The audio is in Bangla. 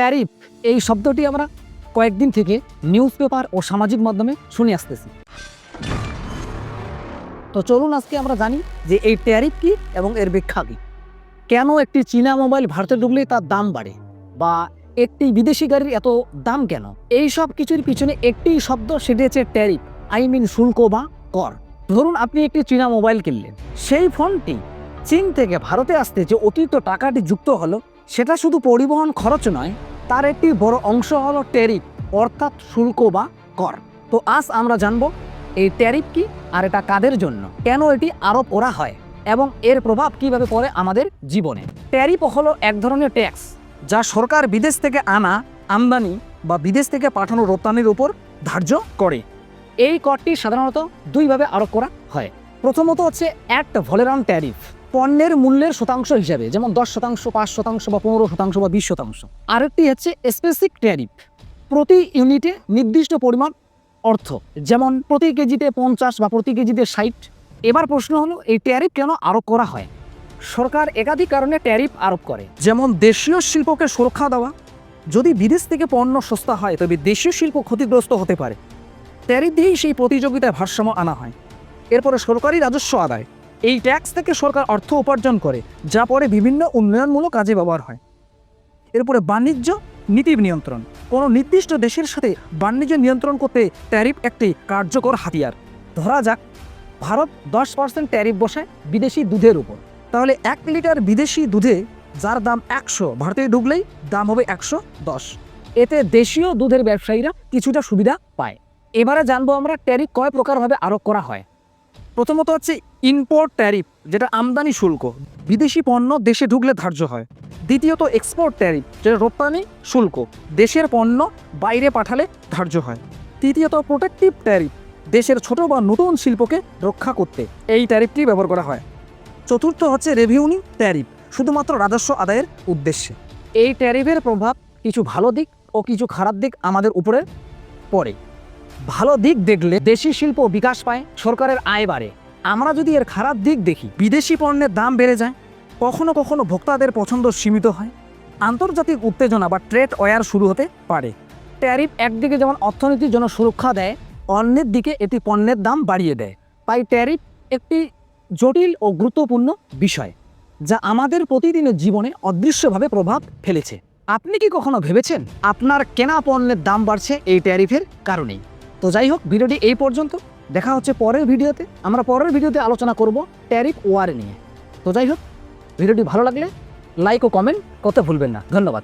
ট্যারিফ, এই শব্দটি আমরা কয়েকদিন থেকে নিউজ পেপার ও সামাজিক মাধ্যমে শুনে আসতেছি। তো চলুন আজকে আমরা জানি যে এই ট্যারিফ কি এবং এর ব্যাখ্যা কি। কেন একটি চীনা মোবাইল ভারতে ঢুকলেই তার দাম বাড়ে? বা একটি বিদেশি গাড়ির এত দাম কেন? এই সব কিছুর পিছনে একটি শব্দ সেটি হচ্ছে ট্যারিফ, আই মিন শুল্ক বা কর। ধরুন আপনি একটি চীনা মোবাইল কিনলেন। সেই ফোনটি চীন থেকে ভারতে আসতে যে অতিরিক্ত টাকাটি যুক্ত হলো, সেটা শুধু পরিবহন খরচ নয় তার একটি বড় অংশ হলো ট্যারিফ, অর্থাৎ শুল্ক বা কর। তো আজ আমরা জানব, এই ট্যারিফ কি আর এটা কাদের জন্য? কেন এটি আরোপ করা হয়? এবং এর প্রভাব কীভাবে পড়ে আমাদের জীবনে? ট্যারিফ হলো এক ধরনের ট্যাক্স, যা সরকার বিদেশ থেকে আনা, আমদানি বা বিদেশ থেকে পাঠানো রপ্তানির উপর ধার্য করে। এই করটি সাধারণত দুইভাবে আরোপ করা হয়। প্রথমত হচ্ছে অ্যাক্ট ভলেরান ট্যারিফ। পণ্যের মূল্যের শতাংশ হিসাবে, যেমন দশ শতাংশ, পাঁচ শতাংশ বা পনেরো শতাংশ বা বিশ শতাংশ। আরেকটি হচ্ছে স্পেসিক ট্যারিফ প্রতি ইউনিটে নির্দিষ্ট পরিমাণ অর্থ, যেমন প্রতি কেজিতে পঞ্চাশ বা প্রতি কেজিতে ষাট। এবার প্রশ্ন হলো, এই ট্যারিফ কেন আরোপ করা হয়? সরকার একাধিক কারণে ট্যারিফ আরোপ করে, যেমন দেশীয় শিল্পকে সুরক্ষা দেওয়া। যদি বিদেশ থেকে পণ্য সস্তা হয়, তবে দেশীয় শিল্প ক্ষতিগ্রস্ত হতে পারে। ট্যারিফ দিয়েই সেই প্রতিযোগিতায় ভারসাম্য আনা হয়। এরপরে সরকারি রাজস্ব আদায়। এই ট্যাক্স থেকে সরকার অর্থ উপার্জন করে, যা পরে বিভিন্ন উন্নয়নমূলক কাজে ব্যবহার হয়। এরপরে বাণিজ্য, নীতি নিয়ন্ত্রণ। কোনো নির্দিষ্ট দেশের সাথে বাণিজ্য নিয়ন্ত্রণ করতে ট্যারিফ একটি কার্যকর হাতিয়ার। ধরা যাক, ভারত দশ পার্সেন্ট ট্যারিফ বসায় বিদেশি দুধের উপর। তাহলে এক লিটার বিদেশি দুধে, যার দাম একশো, ভারতে ঢুকলেই দাম হবে একশো দশ। এতে দেশীয় দুধের ব্যবসায়ীরা কিছুটা সুবিধা পায়। এবারে জানব আমরা ট্যারিফ কয় প্রকারভাবে আরোপ করা হয়। প্রথমত হচ্ছে ইম্পোর্ট ট্যারিফ যেটা আমদানি শুল্ক। বিদেশি পণ্য দেশে ঢুকলে ধার্য হয়। দ্বিতীয়ত এক্সপোর্ট ট্যারিফ যেটা রপ্তানি শুল্ক। দেশের পণ্য বাইরে পাঠালে ধার্য হয়। তৃতীয়ত প্রোটেক্টিভ ট্যারিফ দেশের ছোট বা নতুন শিল্পকে রক্ষা করতে এই ট্যারিফটি ব্যবহার করা হয়। চতুর্থ হচ্ছে রেভিউনি ট্যারিফ শুধুমাত্র রাজস্ব আদায়ের উদ্দেশ্যে। এই ট্যারিফের প্রভাব কিছু ভালো দিক ও কিছু খারাপ দিক আমাদের উপরে পড়ে। ভালো দিক দেখলে দেশি শিল্প বিকাশ পায়, সরকারের আয় বাড়ে। আমরা যদি এর খারাপ দিক দেখি, বিদেশি পণ্যের দাম বেড়ে যায়। কখনো কখনো ভোক্তাদের পছন্দ সীমিত হয়। আন্তর্জাতিক উত্তেজনা বা ট্রেড ওয়ার শুরু হতে পারে। ট্যারিফ একদিকে যেমন অর্থনীতির জন্য সুরক্ষা দেয়, অন্যের দিকে এটি পণ্যের দাম বাড়িয়ে দেয়। তাই ট্যারিফ একটি জটিল ও গুরুত্বপূর্ণ বিষয়, যা আমাদের প্রতিদিনের জীবনে অদৃশ্যভাবে প্রভাব ফেলেছে। আপনি কি কখনো ভেবেছেন আপনার কেনা পণ্যের দাম বাড়ছে এই ট্যারিফের কারণেই? তো যাই হোক, ভিডিওটি এই পর্যন্ত। দেখা হচ্ছে পরের ভিডিওতে। আমরা পরের ভিডিওতে আলোচনা করব ট্যারিফ ওয়ার নিয়ে। তো যাই হোক, ভিডিওটি ভালো লাগলে লাইক ও কমেন্ট করতে ভুলবেন না। ধন্যবাদ।